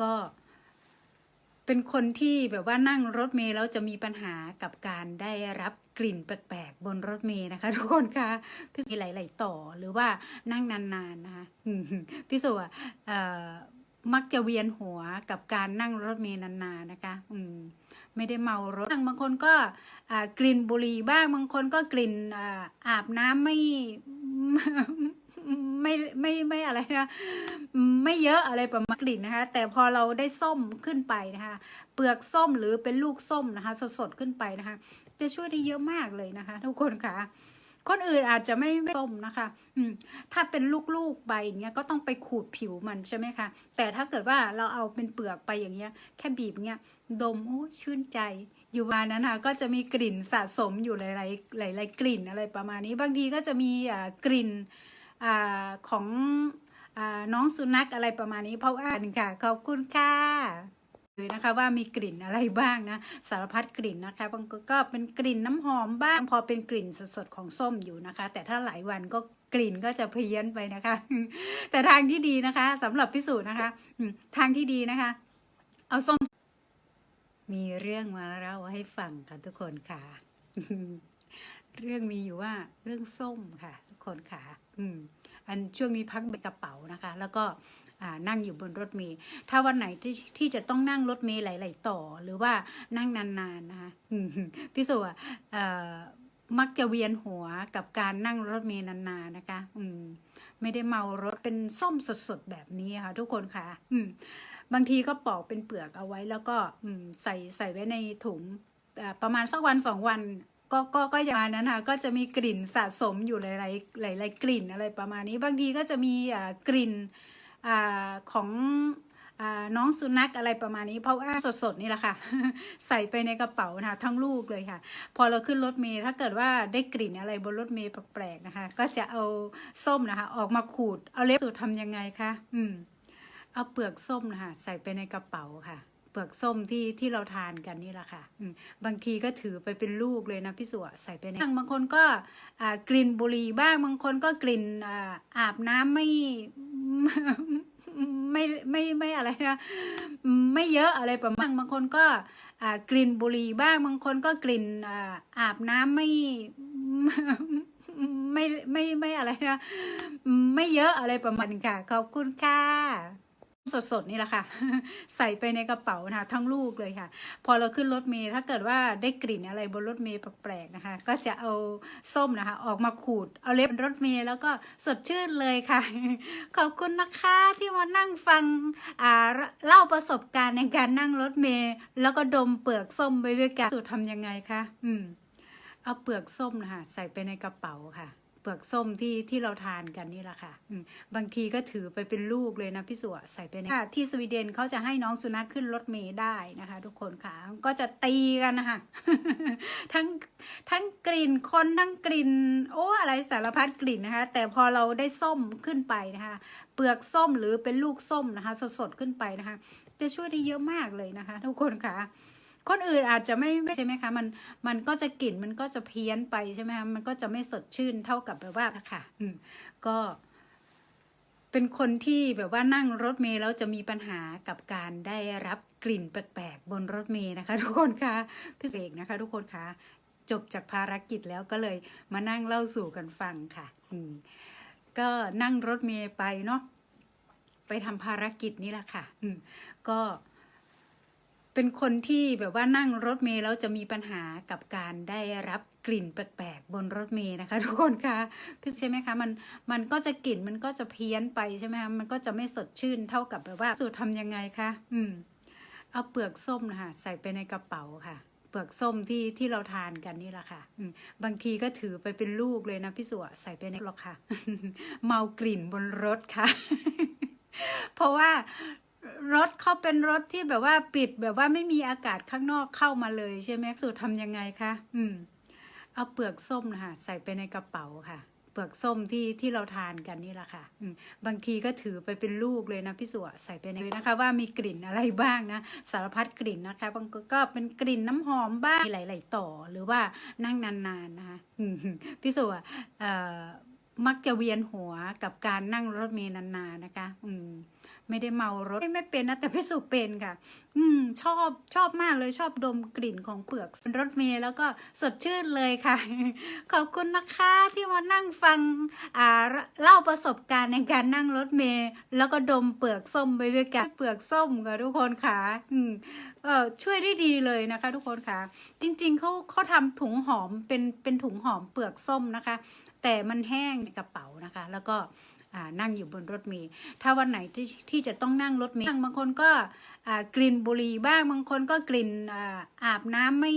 ก็เป็นคนที่แบบว่านั่งรถเมล์แล้วจะมีปัญหากับการได้รับกลิ่นแปลกๆบนรถเมล์นะคะ ทุกคนคะพี่สุหลายๆต่อหรือว่านั่งนานๆนะคะพี่สุอะเอ่อมักจะเวียนหัวกับการนั่งรถเมล์นานๆนะคะ อืม ไม่ได้เมารถ บางคนก็กลิ่นบุหรี่บ้าง บางคนก็กลิ่นอาอาบน้ำไม่ ไม่ไม่ไม่อะไรนะไม่เยอะอะไรประมาณกลิ่นนะคะ แต่พอเราได้ส้มขึ้นไปนะคะ เปลือกส้มหรือเป็นลูกส้มนะคะ สดๆขึ้นไปนะคะ จะช่วยได้เยอะมากเลยนะคะ ทุกคนค่ะคนอื่นอาจจะไม่ไม่ส้มนะคะ อืม ถ้าเป็นลูกๆใบอย่างเงี้ยก็ต้องไปขูดผิวมันใช่ไหมคะ แต่ถ้าเกิดว่าเราเอาเป็นเปลือกไปอย่างเงี้ย แค่บีบเงี้ย ดมโอ้ชื่นใจ อยู่วันนั้นค่ะก็จะมีกลิ่นสะสมอยู่หลายๆหลายๆกลิ่นอะไรประมาณนี้ บางทีก็จะมีอ่ากลิ่น อของอน้องสุนัขอะไรประมาณนี้เพราะว่าค่ะ ขอบคุณค่ะเลยนะคะว่ามีกลิ่นอะไรบ้างนะสารพัดกลิ่นนะคะบางก็เป็นกลิ่นน้ำหอมบ้าง พอเป็นกลิ่นสดๆของส้มอยู่นะคะ แต่ถ้าหลายวันก็กลิ่นก็จะเพี้ยนไปนะคะ แต่ทางที่ดีนะคะสำหรับพิสูจน์นะคะทางที่ดีนะคะ เอาส้ม มีเรื่องมาเล่าให้ฟังค่ะทุกคนค่ะ เรื่องมีอยู่ว่าเรื่องส้มค่ะ ทุกคนค่ะ อืม อันช่วงนี้พักในกระเป๋านะคะ แล้วก็นั่งอยู่บนรถเมล์ถ้าวันไหนที่ที่จะต้องนั่งรถเมล์หลาย ๆ ต่อ หรือว่านั่งนานๆนะคะพี่สุอะมักจะเวียนหัวกับการนั่งรถเมล์นานๆนะคะ อืม ไม่ได้เมารถเป็นส้มสดๆแบบนี้ค่ะ ทุกคนค่ะ อืม บางทีก็ปอกเป็นเปลือกเอาไว้ แล้วก็ อืม ใส่ใส่ไว้ในถุงประมาณสักวันสองวัน ก็ก็ก็อย่างนั้นค่ะก็จะมีกลิ่นสะสมอยู่หลายๆหลายๆกลิ่นอะไรประมาณนี้ บางทีก็จะมีกลิ่นอของอน้องสุนัขอะไรประมาณนี้ เพราะว่าสดๆนี่แหละค่ะ ใส่ไปในกระเป๋านะคะทั้งลูกเลยค่ะ พอเราขึ้นรถเมล์ถ้าเกิดว่าได้กลิ่นอะไรบนรถเมล์แปลกๆนะคะ ก็จะเอาส้มนะคะ ออกมาขูดเอาเล็บสูตรทำยังไงคะอืมเอาเปลือกส้มนะคะใส่ไปในกระเป๋าค่ะ เปลือกส้มที่ที่เราทานกันนี่แหละค่ะบางทีก็ถือไปเป็นลูกเลยนะพี่สัวใส่ไปในบางคนก็กลิ่นบุหรี่บ้างบางคนก็กลิ่นอาอาบน้ำไม่ไม่ไม่ไม่อะไรนะไม่เยอะอะไรประมาณบางคนก็กลิ่นบุหรี่บ้างบางคนก็กลิ่นอาบน้ำไม่ไม่ไม่ไม่อะไรนะไม่เยอะอะไรประมาณค่ะขอบคุณค่ะ สดๆนี่แหละค่ะ ใส่ไปในกระเป๋านะคะทั้งลูกเลยค่ะ พอเราขึ้นรถเมล์ถ้าเกิดว่าได้กลิ่นอะไรบนรถเมล์แปลกๆนะคะ ก็จะเอาส้มนะคะ ออกมาขูดเอาเล็บรถเมล์แล้วก็สดชื่นเลยค่ะ ขอบคุณนะคะที่มานั่งฟังอ่าเล่าประสบการณ์ในการนั่งรถเมล์แล้วก็ดมเปลือกส้มไปด้วยกันสูตรทำยังไงคะอืมเอาเปลือกส้มนะคะใส่ไปในกระเป๋าค่ะ เปลือกส้มที่ที่เราทานกันนี่แหละค่ะบางทีก็ถือไปเป็นลูกเลยนะพี่สัวใส่ไปในค่ะที่สวีเดนเขาจะให้น้องสุนัขขึ้นรถเมล์ได้นะคะ ทุกคนค่ะก็จะตีกันนะคะทั้งทั้งกลิ่นคนทั้งกลิ่น โอ้อะไรสารพัดกลิ่นนะคะ แต่พอเราได้ส้มขึ้นไปนะคะ เปลือกส้มหรือเป็นลูกส้มนะคะ สดๆขึ้นไปนะคะ จะช่วยได้เยอะมากเลยนะคะ ทุกคนค่ะ คนอื่นอาจจะไม่ไมใช่ไหมคะ มันมันก็จะกลิ่นมันก็จะเพี้ยนไปใช่ไหมคะมันก็จะไม่สดชื่นเท่ากับแบบว่าค่ะอืมก็เป็นคนที่แบบว่านั่งรถเมล์แล้วจะมีปัญหากับการได้รับกลิ่นแปลกๆบนรถเมล์นะคะ ทุกคนคะพี่เสกนะคะ ทุกคนคะจบจากภารกิจแล้วก็เลยมานั่งเล่าสู่กันฟังค่ะอืมก็นั่งรถเมล์ไปเนาะไปทำภารกิจนี่แหละค่ะอืมก็ เป็นคนที่แบบว่านั่งรถเมล์แล้วจะมีปัญหากับการได้รับกลิ่นแปลกๆบนรถเมล์นะคะ ทุกคนคะพี่ใช่ไหมคะมันมันก็จะกลิ่นมันก็จะเพี้ยนไปใช่ไหมคะมันก็จะไม่สดชื่นเท่ากับแบบว่าสูตรทำยังไงคะอืมเอาเปลือกส้มนะคะใส่ไปในกระเป๋าค่ะ เปลือกส้มที่ที่เราทานกันนี่แหละค่ะบางทีก็ถือไปเป็นลูกเลยนะพี่สัวใส่ไปในหรอกค่ะ เมากลิ่นบนรถค่ะ เพราะว่า รถเขาเป็นรถที่แบบว่าปิดแบบว่าไม่มีอากาศข้างนอกเข้ามาเลยใช่ไหมสูตรทำยังไงคะอืม เอาเปลือกส้มนะคะใส่ไปในกระเป๋าค่ะ เปลือกส้มที่ที่เราทานกันนี่แหละค่ะบางทีก็ถือไปเป็นลูกเลยนะพี่สัวใส่ไปในเลยนะคะ ว่ามีกลิ่นอะไรบ้างนะสารพัดกลิ่นนะคะ บางก็เป็นกลิ่นน้ำหอมบ้างมีหลาย ๆ ต่อหรือว่านั่งนานๆนะคะพี่สัวเอ่อมักจะเวียนหัวกับการนั่งรถเมล์นานๆนะคะ อืม ไม่ได้เมารถไม่เป็นนะแต่พี่สุเป็นค่ะ อืมชอบชอบมากเลยชอบดมกลิ่นของเปลือกรถเมล์แล้วก็สดชื่นเลยค่ะ ขอบคุณนะคะที่มานั่งฟังอ่าเล่าประสบการณ์ในการนั่งรถเมล์แล้วก็ดมเปลือกส้มไปด้วยกันเปลือกส้มค่ะทุกคนค่ะ อืมเออช่วยได้ดีเลยนะคะ ทุกคนค่ะ จริง ๆเขาเขาทำถุงหอมเป็นเป็นถุงหอมเปลือกส้มนะคะ แต่มันแห้งในกระเป๋านะคะ แล้วก็ นั่งอยู่บนรถเมล์ถ้าวันไหนที่ที่จะต้องนั่งรถเมล์บางคนก็กลิ่นบุหรี่บ้างบางคนก็กลิ่นอาบน้ำไม่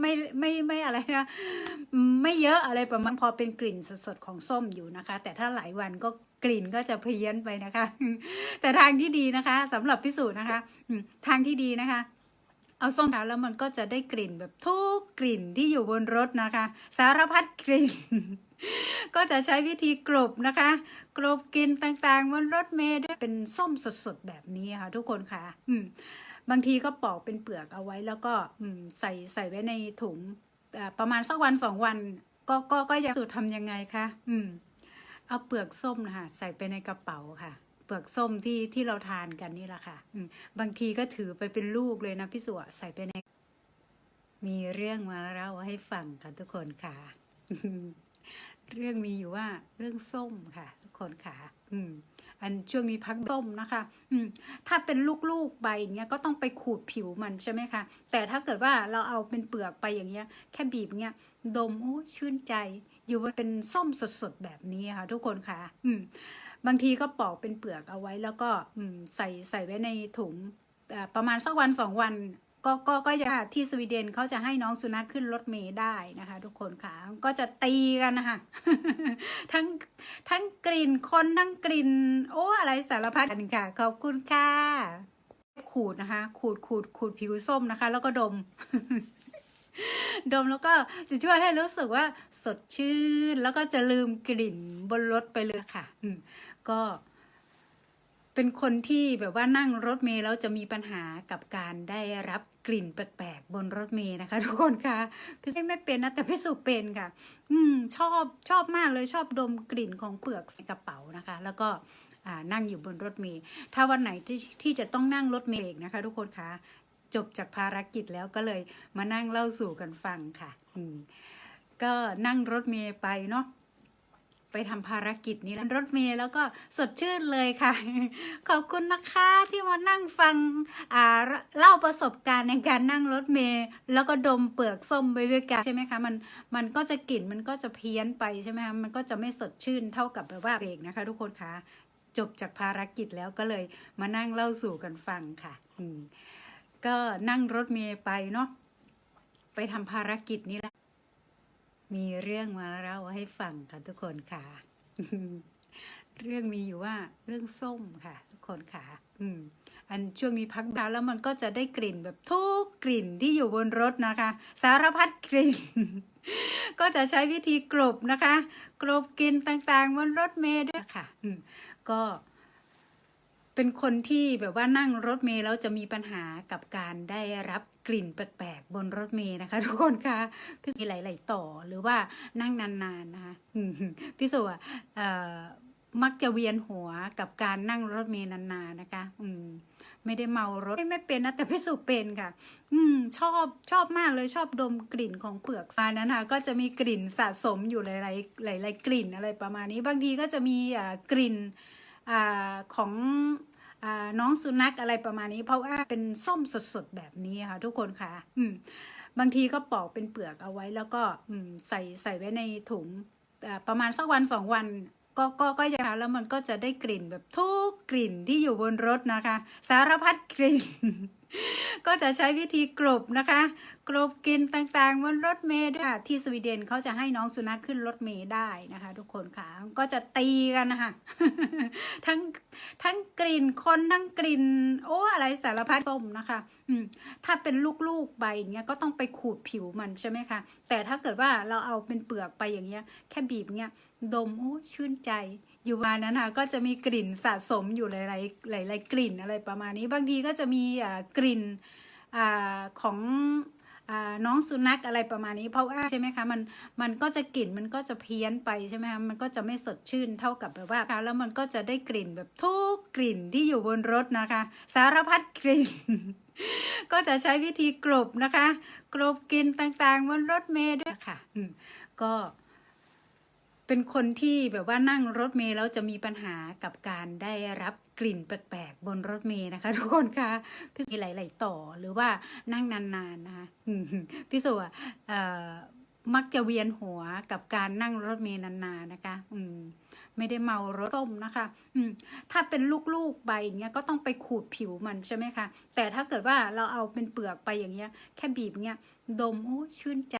ไม่ไม่ไม่อะไรนะไม่เยอะอะไรประมาณพอเป็นกลิ่นสดๆของส้มอยู่นะคะ แต่ถ้าหลายวันก็กลิ่นก็จะเพี้ยนไปนะคะ แต่ทางที่ดีนะคะสำหรับพิสูจน์นะคะ ทางที่ดีนะคะ เอาส้มทาแล้วมันก็จะได้กลิ่นแบบทุกกลิ่นที่อยู่บนรถนะคะ สารพัดกลิ่น ก็จะใช้วิธีกลบนะคะกลบกลิ่นต่างๆบนรถเมล์ด้วยเป็นส้มสดๆแบบนี้ค่ะ ทุกคนค่ะ อืมบางทีก็ปอกเป็นเปลือกเอาไว้แล้วก็อืใส่ใส่ไว้ในถุงประมาณสักวันสองวัน ก็ก็ก็ยังสูตรทำยังไงคะอืม เอาเปลือกส้มนะคะใส่ไปในกระเป๋าค่ะ ลือกส้มที่ที่เราทานกันนี่แหละค่ะบางทีก็ถือไปเป็นลูกเลยนะพี่สัวใส่ไปในมีเรื่องมาเล่าให้ฟังค่ะทุกคนค่ะ เรื่องมีอยู่ว่าเรื่องส้มค่ะ ทุกคนค่ะ อืม อันช่วงนี้พักส้มนะคะ อืม ถ้าเป็นลูกๆใบอย่างเงี้ยก็ต้องไปขูดผิวมันใช่ไหมคะ แต่ถ้าเกิดว่าเราเอาเป็นเปลือกไปอย่างเงี้ย แค่บีบเงี้ยดมโอ้ชื่นใจ อยู่ว่าเป็นส้มสดๆแบบนี้ค่ะ ทุกคนค่ะ อืม บางทีก็ปอกเป็นเปลือกเอาไว้ แล้วก็ใส่ใส่ไว้ในถุงประมาณสักวันสองวันก็ก็ก็อย่าที่สวีเดนเขาจะให้น้องสุนัขขึ้นรถเมล์ได้นะคะ ทุกคนค่ะก็จะตีกันนะคะทั้งทั้งกลิ่นคนทั้งกลิ่น โอ้อะไรสารพัดกันค่ะ ขอบคุณค่ะ ขูดนะคะ ขูดขูดขูดผิวส้มนะคะ แล้วก็ดม ดมแล้วก็จะช่วยให้รู้สึกว่าสดชื่น แล้วก็จะลืมกลิ่นบนรถไปเลยค่ะอืม ก็เป็นคนที่แบบว่านั่งรถเมล์แล้วจะมีปัญหากับการได้รับกลิ่นแปลกๆบนรถเมล์นะคะ ทุกคนค่ะพี่ไม่เป็นนะแต่พี่สุเป็นค่ะ อืมชอบชอบมากเลยชอบดมกลิ่นของเปลือกกระเป๋านะคะ แล้วก็นั่งอยู่บนรถเมล์ถ้าวันไหนที่ที่จะต้องนั่งรถเมล์อีกนะคะ ทุกคนคะจบจากภารกิจแล้วก็เลยมานั่งเล่าสู่กันฟังค่ะ อืมก็นั่งรถเมล์ไปเนาะ ไปทำภารกิจนี้แล้วรถเมล์แล้วก็สดชื่นเลยค่ะ ขอบคุณนะคะที่มานั่งฟังอ่าเล่าประสบการณ์ในการนั่งรถเมล์แล้วก็ดมเปลือกส้มไปด้วยกันใช่ไหมคะมันมันก็จะกลิ่นมันก็จะเพี้ยนไปใช่ไหมคะมันก็จะไม่สดชื่นเท่ากับแบบว่าเบรกนะคะ ทุกคนคะจบจากภารกิจแล้วก็เลยมานั่งเล่าสู่กันฟังค่ะก็นั่งรถเมล์ไปเนาะไปทำภารกิจนี้ มีเรื่องมาเล่าให้ฟังค่ะทุกคนค่ะ เรื่องมีอยู่ว่าเรื่องส้มค่ะ ทุกคนค่ะ อืม อันช่วงนี้พักดาวแล้วมันก็จะได้กลิ่นแบบทุกกลิ่นที่อยู่บนรถนะคะ สารพัดกลิ่น ก็จะใช้วิธีกลบนะคะ กลบกลิ่นต่างๆ บนรถเมล์ด้วยค่ะ อืม ก็ เป็นคนที่แบบว่านั่งรถเมล์แล้วจะมีปัญหากับการได้รับกลิ่นแปลกๆบนรถเมล์นะคะ ทุกคนคะพี่สุหลายๆต่อหรือว่านั่งนานๆนะคะพี่สุอะมักจะเวียนหัวกับการนั่งรถเมล์นานๆนะคะ อืม ไม่ได้เมารถไม่ไม่เป็นนะแต่พี่สุเป็นค่ะ อืม ชอบชอบมากเลยชอบดมกลิ่นของเปลือกทรายนั้นค่ะก็จะมีกลิ่นสะสมอยู่หลายๆหลายๆกลิ่นอะไรประมาณนี้ บางทีก็จะมีอ่ากลิ่น อของอน้องสุนัขอะไรประมาณนี้ เพราะว่าเป็นส้มสดๆแบบนี้ค่ะทุกคนค่ะ อืม บางทีก็ปอกเป็นเปลือกเอาไว้แล้วก็อืมใส่ใส่ไว้ในถุงประมาณสักวันสองวันก็ก็ก็ยางแล้วมันก็จะได้กลิ่นแบบทุกกลิ่นที่อยู่บนรถนะคะ สารพัดกลิ่น ก็จะใช้วิธีกลบนะคะกลบกินต่างๆบนรถเมล์ด้วยที่สวีเดนเขาจะให้น้องสุนัขขึ้นรถเมล์ได้นะคะ ทุกคนค่ะก็จะตีกันนะคะทั้งทั้งกลิ่นคนทั้งกลิ่นโอ้อะไรสารพัดส้มนะคะถ้าเป็นลูกๆใบอย่างเงี้ยก็ต้องไปขูดผิวมันใช่ไหมคะ แต่ถ้าเกิดว่าเราเอาเป็นเปลือกไปอย่างเงี้ย แค่บีบเงี้ยดมโอ้ชื่นใจ อยู่วันนั้นค่ะก็จะมีกลิ่นสะสมอยู่หลายๆหลายๆกลิ่นอะไรประมาณนี้ บางทีก็จะมีกลิ่นอของอน้องสุนัขอะไรประมาณนี้เพราะว่าใช่ไหมคะมันมันก็จะกลิ่นมันก็จะเพี้ยนไปใช่ไหมคะมันก็จะไม่สดชื่นเท่ากับแบบว่าแล้วมันก็จะได้กลิ่นแบบทุกกลิ่นที่อยู่บนรถนะคะ สารพัดกลิ่น ก็จะใช้วิธีกลบนะคะกลบกลิ่นต่างๆบนรถเมล์ด้วยค่ะก็เป็นคนที่แบบว่านั่งรถเมล์แล้วจะมีปัญหากับการได้รับกลิ่นแปลกๆบนรถเมล์นะคะ ทุกคนคะพี่สุหลายๆต่อหรือว่านั่งนานๆนะคะพี่สุมักจะเวียนหัวกับการนั่งรถเมล์นานๆนะคะ อืม ไม่ได้เมารถต้มนะคะอืมถ้าเป็นลูกๆไปอย่างเงี้ยก็ต้องไปขูดผิวมันใช่ไหมคะแต่ถ้าเกิดว่าเราเอาเป็นเปลือกไปอย่างเงี้ย แค่บีบเงี้ยดมโอ้ชื่นใจ